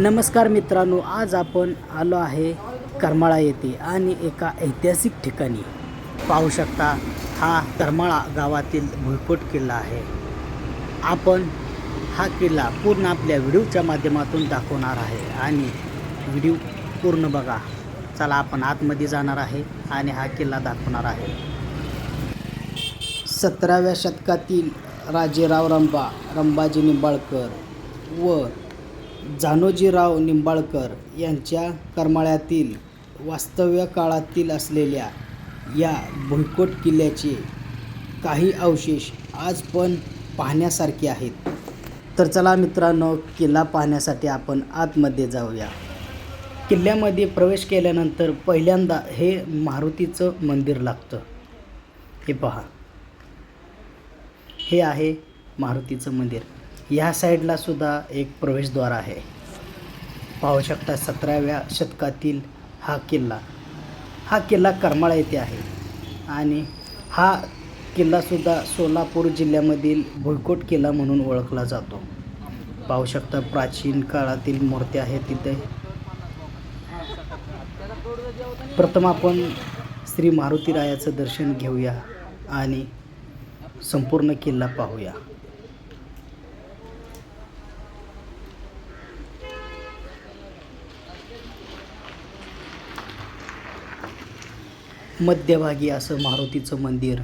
नमस्कार मित्रांनो आज आपण आलो आहे करमाळा येथे आणि एका ऐतिहासिक ठिकाणी. पाहू शकता हा करमाळा गावातील भुईकोट किल्ला आहे. आपण हा किल्ला पूर्ण आपल्या व्हिडिओच्या माध्यमातून दाखवणार आहे आणि व्हिडिओ पूर्ण बघा. चला आपण आतमध्ये जाणार आहे आणि हा किल्ला दाखवणार आहे. सतराव्या शतकातील राजेराव रंबा रंबाजी निंबाळकर व जानोजीराव निंबाळकर यांच्या करमाळ्यातील वास्तव्य काळातील असलेल्या या भुईकोट किल्ल्याचे काही अवशेष आज पण पाहण्यासारखे आहेत. तर चला मित्रांनो किल्ला पाहण्यासाठी आपण आतमध्ये जाऊया. किल्ल्यामध्ये प्रवेश केल्यानंतर पहिल्यांदा हे मारुतीचं मंदिर लागतं. हे पहा. हे आहे मारुतीचं मंदिर. ह्या साईडला सुद्धा एक प्रवेशद्वार आहे. पाहू शकता सतराव्या शतकातील हा किल्ला. हा किल्ला करमाळा येथे आहे. आणि हा किल्लासुद्धा सोलापूर जिल्ह्यामधील भुईकोट किल्ला म्हणून ओळखला जातो. पाहू शकता प्राचीन काळातील मूर्त्या आहेत तिथे. प्रथम आपण श्री मारुतीरायाचं दर्शन घेऊया आणि संपूर्ण किल्ला पाहूया. मध्यभागी असं मारुतीचं मंदिर.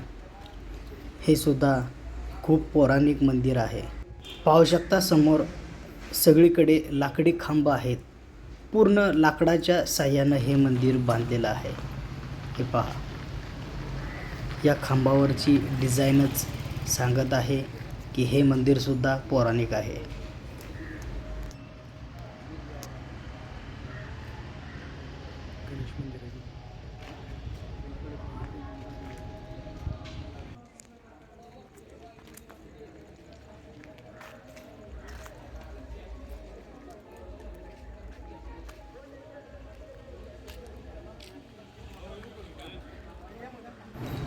हे सुद्धा खूप पौराणिक मंदिर आहे. पाहू शकता समोर सगळीकडे लाकडी खांब आहेत. पूर्ण लाकडाच्या साह्यानं हे मंदिर बांधलेलं आहे. हे पहा. या खांबावरची डिझाईनच सांगत आहे की हे मंदिरसुद्धा पौराणिक आहे.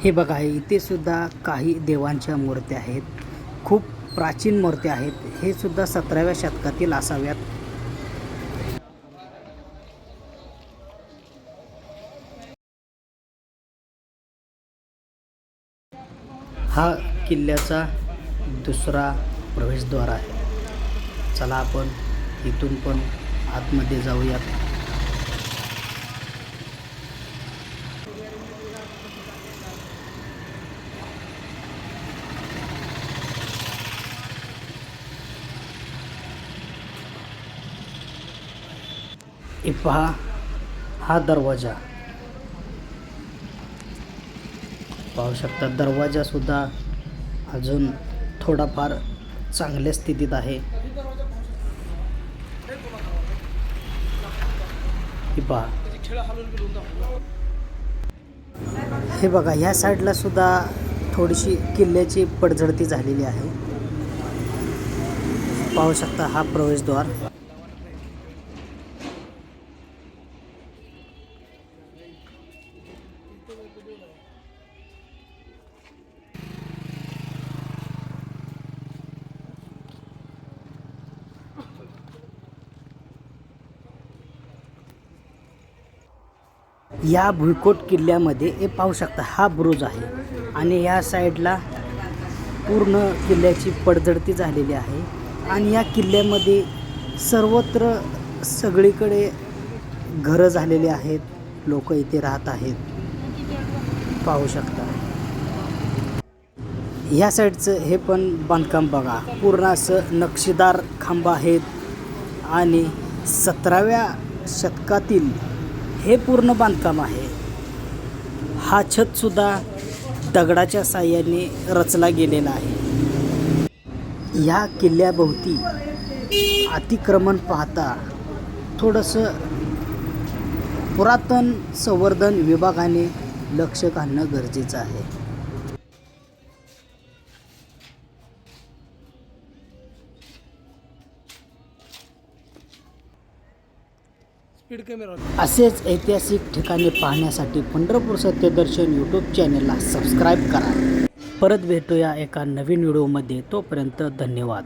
हे बघा इथे सुद्धा काही देवांच्या मूर्त्या आहेत. खूप प्राचीन मूर्त्या आहेत. हे सुद्धा सतराव्या शतकातील असाव्यात. हा किल्ल्याचा दुसरा प्रवेशद्वार आहे. चला आपण इथून पण आतमध्ये जाऊयात. हे पहा हा दरवाजा. पाहू शकता दरवाजा सुद्धा अजून थोडाफार चांगल्या स्थितीत आहे. हे पहा. हे बघा ह्या साईडला सुद्धा थोडीशी किल्ल्याची पडझडती झालेली आहे. पाहू शकता हा प्रवेशद्वार. या भुईकोट किल्ल्यामध्ये हे पाहू शकता हा बुरुज आहे. आणि या साईडला पूर्ण किल्ल्याची पडझडती झालेली आहे. आणि या किल्ल्यामध्ये सर्वत्र सगळीकडे घरं झालेली आहेत. लोक इथे राहत आहेत. पाहू शकता. ह्या साईडचं हे पण बांधकाम बघा. पूर्ण असं नक्षीदार खांब आहेत. आणि सतराव्या शतकातील हे पूर्ण बांधकाम आहे. हा छतसुद्धा दगडाच्या साह्याने रचला गेलेला आहे. ह्या किल्ल्याभोवती अतिक्रमण पाहता थोडंसं पुरातन संवर्धन विभागाने लक्ष घालणं गरजेचं आहे. स्पीड कमी असेच ऐतिहासिक ठिकाणे पाहण्यासाठी पंढरपूर सत्यदर्शन यूट्यूब चॅनलला सबस्क्राईब करा. परत भेटूया एका नवीन व्हिडिओमध्ये तोपर्यंत धन्यवाद.